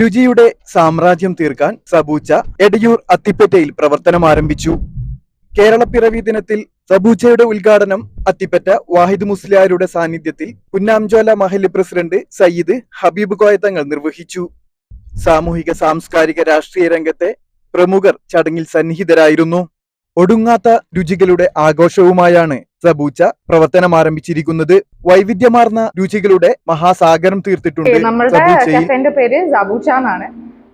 രുചിയുടെ സാമ്രാജ്യം തീർക്കാൻ സബൂച്ച എടയൂർ അത്തിപ്പറ്റയിൽ പ്രവർത്തനം ആരംഭിച്ചു. കേരളപ്പിറവി ദിനത്തിൽ സബൂച്ചയുടെ ഉദ്ഘാടനം അത്തിപ്പറ്റ വാഹിദ് മുസ്ലിയാരുടെ സാന്നിധ്യത്തിൽ പുന്നാംജോല മഹൽ പ്രസിഡന്റ് സയ്യിദ് ഹബീബ് കോയത്തങ്ങൾ നിർവഹിച്ചു. സാമൂഹിക സാംസ്കാരിക രാഷ്ട്രീയ രംഗത്തെ പ്രമുഖർ ചടങ്ങിൽ സന്നിഹിതരായിരുന്നു. ഒടുങ്ങാത്ത രുചികളുടെ ആഘോഷവുമായാണ് സബൂച്ച പ്രവർത്തനം ആരംഭിച്ചിരിക്കുന്നത് വൈവിധ്യമാർന്ന രുചികളുടെ മഹാസാഗരം തീർത്തിട്ടുണ്ട് നമ്മുടെ കഫേന്റെ പേര് സബൂച്ച എന്നാണ്.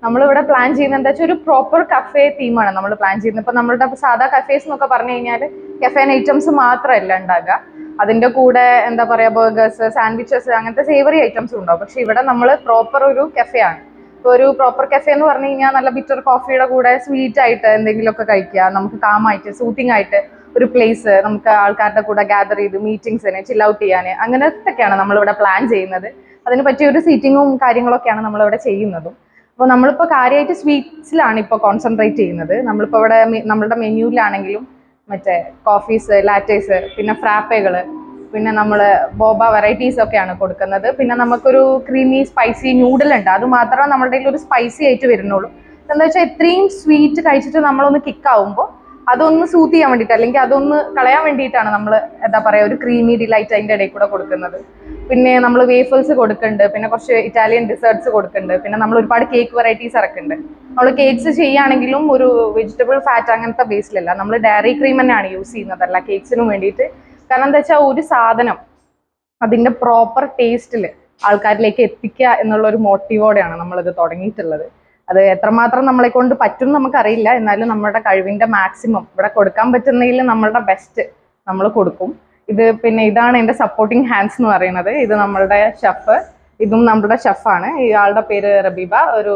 നമ്മളിവിടെ പ്ലാൻ ചെയ്യുന്നത് എന്താ വെച്ചാൽ ഒരു പ്രോപ്പർ കഫേ തീമാണ് നമ്മൾ പ്ലാൻ ചെയ്യുന്നത്. ഇപ്പൊ നമ്മളുടെ സാധാ കഫേസ് എന്നൊക്കെ പറഞ്ഞു കഴിഞ്ഞാൽ കഫേൻ ഐറ്റംസ് മാത്രമല്ല ഉണ്ടാകുക അതിന്റെ കൂടെ എന്താ പറയാ ബർഗേഴ്സ് സാൻഡ്വിച്ചസ് അങ്ങനത്തെ സേവറി ഐറ്റംസും ഉണ്ടാവും. പക്ഷെ ഇവിടെ നമ്മൾ പ്രോപ്പർ ഒരു കഫേ ആണ്. ഇപ്പൊ ഒരു പ്രോപ്പർ കഫേ എന്ന് പറഞ്ഞു കഴിഞ്ഞാൽ നല്ല ബിറ്റർ കോഫിയുടെ കൂടെ സ്വീറ്റ് ആയിട്ട് എന്തെങ്കിലുമൊക്കെ കഴിക്കുക നമുക്ക് കാമായിട്ട് സൂത്തിങ് ആയിട്ട് ഒരു പ്ലേസ് നമുക്ക് ആൾക്കാരുടെ കൂടെ ഗ്യാദർ ചെയ്ത് മീറ്റിംഗ്സിന് ചിൽ ഔട്ട് ചെയ്യാൻ അങ്ങനത്തെയൊക്കെയാണ് നമ്മളിവിടെ പ്ലാൻ ചെയ്യുന്നത്. അതിന് പറ്റിയ ഒരു സീറ്റിങ്ങും കാര്യങ്ങളൊക്കെയാണ് നമ്മളിവിടെ ചെയ്യുന്നതും. അപ്പോൾ നമ്മളിപ്പോൾ കാര്യമായിട്ട് സ്വീറ്റ്സിലാണ് ഇപ്പോൾ കോൺസെൻട്രേറ്റ് ചെയ്യുന്നത്. നമ്മളിപ്പോൾ ഇവിടെ നമ്മളുടെ മെനുവിലാണെങ്കിലും മറ്റേ കോഫീസ് ലാറ്റേസ് പിന്നെ ഫ്രാപ്പകൾ പിന്നെ നമ്മൾ ബോബ വെറൈറ്റീസ് ഒക്കെയാണ് കൊടുക്കുന്നത്. പിന്നെ നമുക്കൊരു ക്രീമി സ്പൈസി നൂഡിൽ ഉണ്ട്. അത് മാത്രമേ നമ്മുടെ ഒരു സ്പൈസി ആയിട്ട് വരുന്നുള്ളൂ. എന്താ വെച്ചാൽ ഇത്രയും സ്വീറ്റ് കഴിച്ചിട്ട് നമ്മളൊന്ന് കിക്ക് ആവുമ്പോൾ അതൊന്ന് സൂത്ത് ചെയ്യാൻ വേണ്ടിയിട്ട് അല്ലെങ്കിൽ അതൊന്ന് കളയാൻ വേണ്ടിയിട്ടാണ് നമ്മൾ എന്താ പറയുക ഒരു ക്രീമി ഡിലൈറ്റ് അതിന്റെ ഇടയിൽ കൂടെ കൊടുക്കുന്നത്. പിന്നെ നമ്മൾ വേഫൽസ് കൊടുക്കുന്നുണ്ട് പിന്നെ കുറച്ച് ഇറ്റാലിയൻ ഡിസേർട്ട്സ് കൊടുക്കുന്നുണ്ട് പിന്നെ നമ്മൾ ഒരുപാട് കേക്ക് വെറൈറ്റീസ് ഇറക്കുന്നുണ്ട് നമ്മൾ കേക്ക്സ് ചെയ്യുകയാണെങ്കിലും ഒരു വെജിറ്റബിൾ ഫാറ്റ് അങ്ങനത്തെ ബേസിലല്ല നമ്മൾ ഡയറി ക്രീം തന്നെയാണ് യൂസ് ചെയ്യുന്നത് അല്ല കേക്ക്സിനും വേണ്ടിയിട്ട്. കാരണം എന്താ വെച്ചാൽ ഒരു സാധനം അതിന്റെ പ്രോപ്പർ ടേസ്റ്റിൽ ആൾക്കാരിലേക്ക് എത്തിക്കുക എന്നുള്ള ഒരു മോട്ടീവോടെയാണ് നമ്മളിത് തുടങ്ങിയിട്ടുള്ളത്. അത് എത്രമാത്രം നമ്മളെ കൊണ്ട് പറ്റും നമുക്കറിയില്ല. എന്നാലും നമ്മുടെ കഴിവിന്റെ മാക്സിമം ഇവിടെ കൊടുക്കാൻ പറ്റുന്നതിൽ നമ്മളുടെ ബെസ്റ്റ് നമ്മൾ കൊടുക്കും. ഇത് പിന്നെ ഇതാണ് എന്റെ സപ്പോർട്ടിങ് ഹാൻഡ്സ് എന്ന് പറയുന്നത്. ഇത് നമ്മളുടെ ഷെഫ് ഇതും നമ്മുടെ ഷെഫാണ് ഇയാളുടെ പേര് റബീബ. ഒരു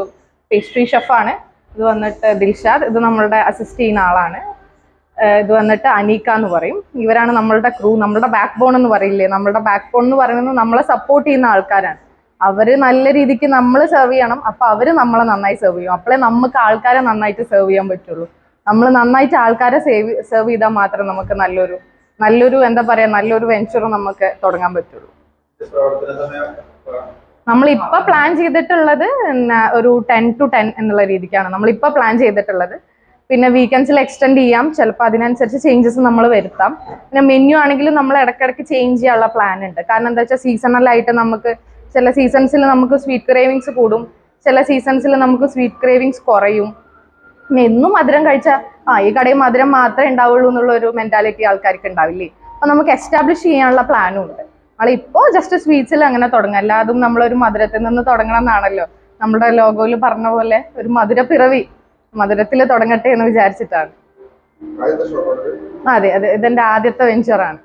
പേസ്ട്രി ഷെഫാണ് ഇത് വന്നിട്ട് ദിൽഷാദ്. ഇത് നമ്മളുടെ അസിസ്റ്റ് ചെയ്യുന്ന ആളാണ്. ഇത് വന്നിട്ട് അനീക്ക എന്ന് പറയും. ഇവരാണ് നമ്മളുടെ ക്രൂ നമ്മളുടെ ബാക്ക് ബോൺ എന്ന് പറയില്ലേ? നമ്മളുടെ ബാക്ക് ബോൺ എന്ന് പറയുന്നത് നമ്മളെ സപ്പോർട്ട് ചെയ്യുന്ന ആൾക്കാരാണ്. അവർ നല്ല രീതിക്ക് നമ്മൾ സെർവ് ചെയ്യണം. അപ്പൊ അവർ നമ്മളെ നന്നായി സെർവ് ചെയ്യും. അപ്പോഴേ നമുക്ക് ആൾക്കാരെ നന്നായിട്ട് സെർവ് ചെയ്യാൻ പറ്റുള്ളൂ. നമ്മൾ നന്നായിട്ട് ആൾക്കാരെ സേവ് സെർവ് ചെയ്താൽ മാത്രം നമുക്ക് നല്ലൊരു നല്ലൊരു എന്താ പറയാ നല്ലൊരു വെഞ്ചർ നമുക്ക് തുടങ്ങാൻ പറ്റുള്ളൂ. നമ്മളിപ്പോ പ്ലാൻ ചെയ്തിട്ടുള്ളത് ഒരു ടെൻ ടു ടെൻ എന്നുള്ള രീതിക്കാണ്. നമ്മളിപ്പോ പ്ലാൻ ചെയ്തിട്ടുള്ളത്. പിന്നെ വീക്കെൻഡ്സിൽ എക്സ്റ്റെൻഡ് ചെയ്യാം. ചിലപ്പോൾ അതിനനുസരിച്ച് ചേഞ്ചസ് നമ്മൾ വരുത്താം. പിന്നെ മെനു ആണെങ്കിലും നമ്മൾ ഇടയ്ക്കിടയ്ക്ക് ചേഞ്ച് ചെയ്യാനുള്ള പ്ലാൻ ഉണ്ട്. കാരണം എന്താ വെച്ചാൽ സീസണലായിട്ട് നമുക്ക് ചില സീസൺസിൽ നമുക്ക് സ്വീറ്റ് ക്രേവിങ്സ് കൂടും. ചില സീസൺസിൽ നമുക്ക് സ്വീറ്റ് ക്രേവിങ്സ് കുറയും. പിന്നെ എന്നും മധുരം കഴിച്ചാൽ ആ ഈ കടയിൽ മധുരം മാത്രമേ ഉണ്ടാവുള്ളൂ എന്നുള്ള ഒരു മെന്റാലിറ്റി ആൾക്കാർക്ക് ഉണ്ടാവില്ലേ? അപ്പൊ നമുക്ക് എസ്റ്റാബ്ലിഷ് ചെയ്യാനുള്ള പ്ലാനും ഉണ്ട്. നമ്മൾ ഇപ്പോൾ ജസ്റ്റ് സ്വീറ്റ്സിൽ അങ്ങനെ തുടങ്ങാം. അല്ലാതും നമ്മളൊരു മധുരത്തിൽ നിന്ന് തുടങ്ങണം എന്നാണല്ലോ. നമ്മുടെ ലോഗോയിൽ പറഞ്ഞ പോലെ ഒരു മധുര പിറവി മധുരത്തിൽ തുടങ്ങട്ടെ എന്ന് വിചാരിച്ചിട്ടാണ്. അതെ? അതെ ഇതെന്റെ ആദ്യത്തെ വെഞ്ചറാണ്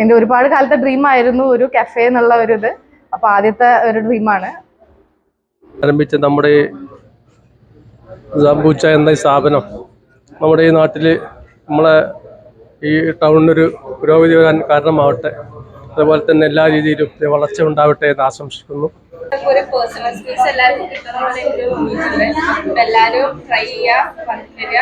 എന്റെ ഒരുപാട് കാലത്തെ ഡ്രീം ആയിരുന്നു ഒരു കഫേ എന്നുള്ള ഒരു ഇത് അപ്പൊ ആദ്യത്തെ ഒരു ഡ്രീമാണ് ആരംഭിച്ച നമ്മുടെ ഈ എന്ന സ്ഥാപനം നമ്മുടെ ഈ നാട്ടിൽ നമ്മളെ ഈ ടൗണിനൊരു പുരോഗതി വരാൻ കാരണമാവട്ടെ. അതുപോലെ തന്നെ എല്ലാ രീതിയിലും വളർച്ച ഉണ്ടാവട്ടെ എന്ന് ആശംസിക്കുന്നു. ഒരു പേഴ്സണൽ എല്ലാവർക്കും എനിക്ക് തോന്നിയിട്ടുണ്ട് എല്ലാവരും ട്രൈ ചെയ്യുക വന്നിട്ട് വരിക.